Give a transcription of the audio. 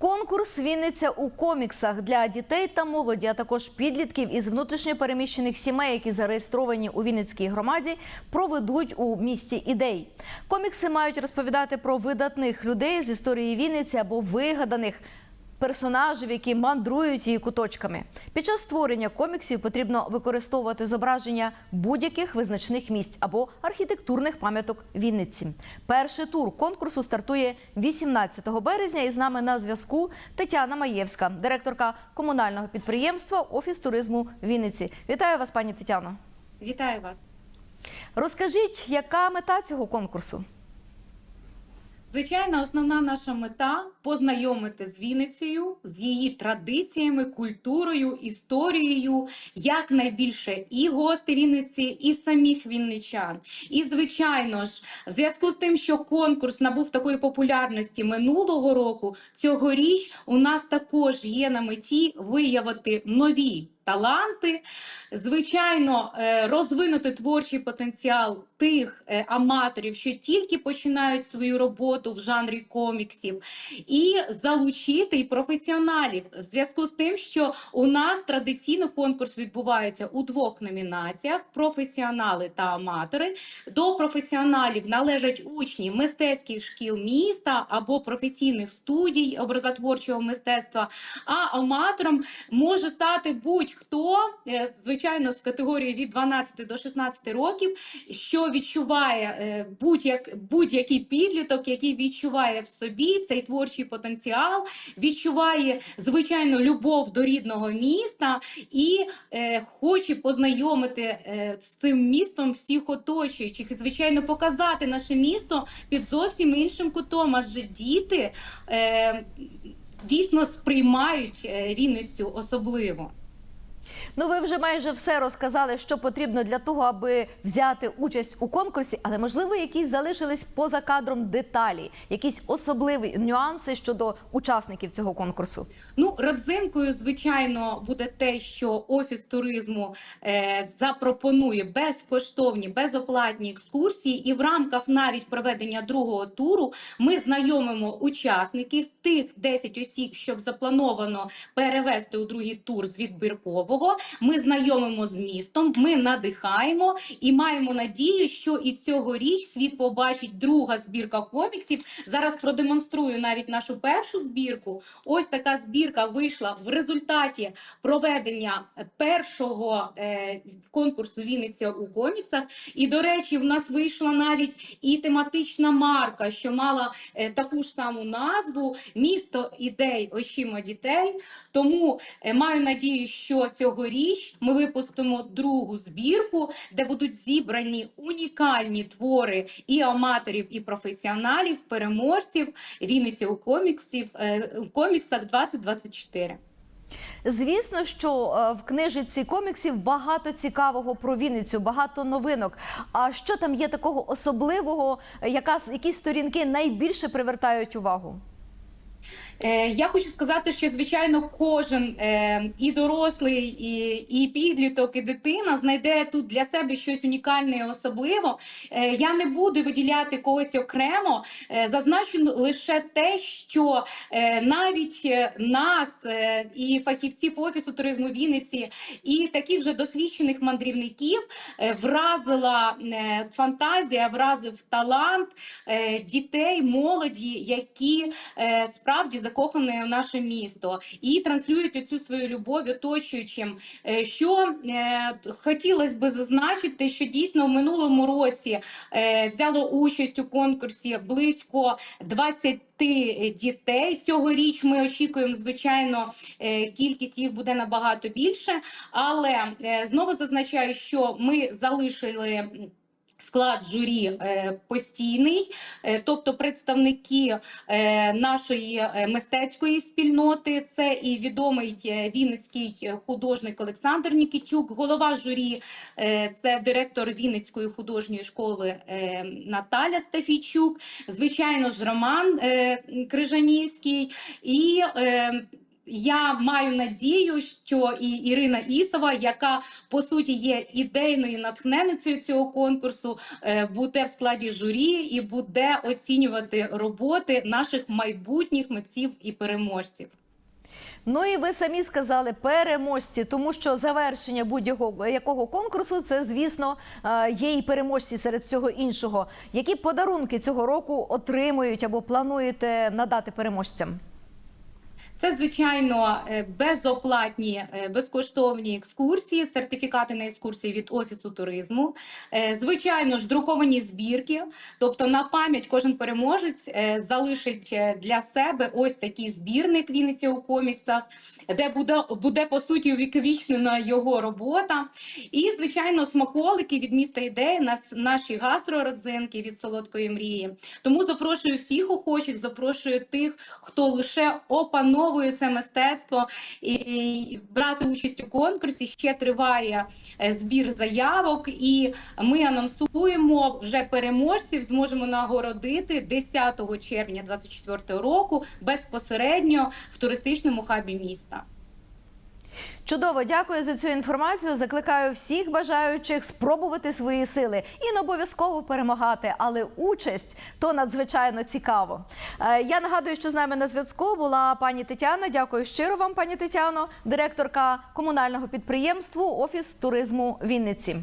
Конкурс Вінниця у коміксах для дітей та молоді, а також підлітків із внутрішньопереміщених сімей, які зареєстровані у Вінницькій громаді, проведуть у місті ідей. Комікси мають розповідати про видатних людей з історії Вінниці або вигаданих персонажів, які мандрують її куточками. Під час створення коміксів потрібно використовувати зображення будь-яких визначних місць або архітектурних пам'яток Вінниці. Перший тур конкурсу стартує 18 березня. І з нами на зв'язку Тетяна Маєвська, директорка комунального підприємства Офіс туризму Вінниці. Вітаю вас, пані Тетяно. Вітаю вас. Розкажіть, яка мета цього конкурсу? Звичайно, основна наша мета познайомити з Вінницею, з її традиціями, культурою, історією, якнайбільше і гостей Вінниці, і самих вінничан. І звичайно ж, в зв'язку з тим, що конкурс набув такої популярності минулого року, цьогоріч у нас також є на меті виявити нові. Таланти, звичайно, е, розвинути творчий потенціал тих е, аматорів, що тільки починають свою роботу в жанрі коміксів, і залучити і професіоналів в зв'язку з тим, що у нас традиційно конкурс відбувається у двох номінаціях: професіонали та аматори. До професіоналів належать учні мистецьких шкіл міста або професійних студій образотворчого мистецтва. А аматором може стати будь-хто, е, звичайно, з категорії від 12 до 16 років, що відчуває е, будь-як будь-який підліток, який відчуває в собі цей творчий потенціал, відчуває звичайно любов до рідного міста і е, хоче познайомити е, з цим містом всіх оточуючих, і звичайно, показати наше місто під зовсім іншим кутом, адже діти. Е, Дійсно сприймають е, Вінницю особливо. Ну, ви вже майже все розказали, що потрібно для того, аби взяти участь у конкурсі, але можливо, якісь залишились поза кадром деталі, якісь особливі нюанси щодо учасників цього конкурсу. Ну, родзинкою, звичайно, буде те, що офіс туризму е, запропонує безкоштовні, безоплатні екскурсії, і в рамках навіть проведення другого туру ми знайомимо учасників тих 10 осіб, щоб заплановано перевести у другий тур з відбіркового. Ми знайомимо з містом, ми надихаємо і маємо надію, що і цьогоріч світ побачить друга збірка коміксів. Зараз продемонструю навіть нашу першу збірку. Ось така збірка вийшла в результаті проведення першого е, конкурсу Вінниця у коміксах. І, до речі, в нас вийшла навіть і тематична марка, що мала е, таку ж саму назву Місто ідей очима дітей. Тому е, маю надію, що цьогоріч ми випустимо другу збірку, де будуть зібрані унікальні твори і аматорів, і професіоналів, переможців Вінниці у коміксів е, у коміксах 2024. Звісно, що е, в книжиці коміксів багато цікавого про Вінницю, багато новинок. А що там є такого особливого, яка які сторінки найбільше привертають увагу? Е, Я хочу сказати, що звичайно кожен е, і дорослий, і, і підліток, і дитина знайде тут для себе щось унікальне і особливо. Е, Я не буду виділяти когось окремо. Зазначу лише те, що навіть нас і фахівців офісу туризму Вінниці, і таких вже досвідчених мандрівників вразила фантазія, вразив талант дітей, молоді, які справді закохані у наше місто і транслюють цю свою любов оточуючим. Е, Що е, хотілося би зазначити, що дійсно в минулому році е, взяло участь у конкурсі близько 20 дітей. Цьогоріч ми очікуємо, звичайно, кількість їх буде набагато більше, але знову зазначаю, що ми залишили. Склад журі е, постійний, е, тобто представники е, нашої мистецької спільноти, це і відомий вінницький художник Олександр Нікітюк, голова журі, це директор Вінницької художньої школи Наталя Стафійчук, звичайно ж, Роман Крижанівський і. Я маю надію, що і Ірина Ісова, яка по суті є ідейною натхненницею цього конкурсу, е, буде в складі журі і буде оцінювати роботи наших майбутніх митців і переможців. Ну і ви самі сказали переможці, тому що завершення будь-якого якого конкурсу це, звісно, е, є і переможці серед всього іншого. Які подарунки цього року отримують або плануєте надати переможцям? Це звичайно е, безоплатні е, безкоштовні екскурсії, сертифікати на екскурсії від офісу туризму. Е, Звичайно ж, друковані збірки. Тобто, на пам'ять кожен переможець залишить для себе ось такий збірник Вінниці у коміксах, де буде буде по суті увіковічнена його робота. І звичайно, смаколики від міста ідеї, наші гастрородзинки від солодкої мрії. Тому запрошую всіх охочих, запрошую тих, хто лише опановує це мистецтво і, і брати участь у конкурсі. Ще триває е, збір заявок, і ми анонсуємо вже переможців. Зможемо нагородити 10 червня 2024 року безпосередньо в туристичному хабі міста. Чудово, дякую за цю інформацію. Закликаю всіх бажаючих спробувати свої сили і не обов'язково перемагати, але участь то надзвичайно цікаво. Е, Я нагадую, що з нами на зв'язку була пані Тетяна. Дякую щиро вам, пані Тетяно, директорка комунального підприємства Офіс туризму Вінниці.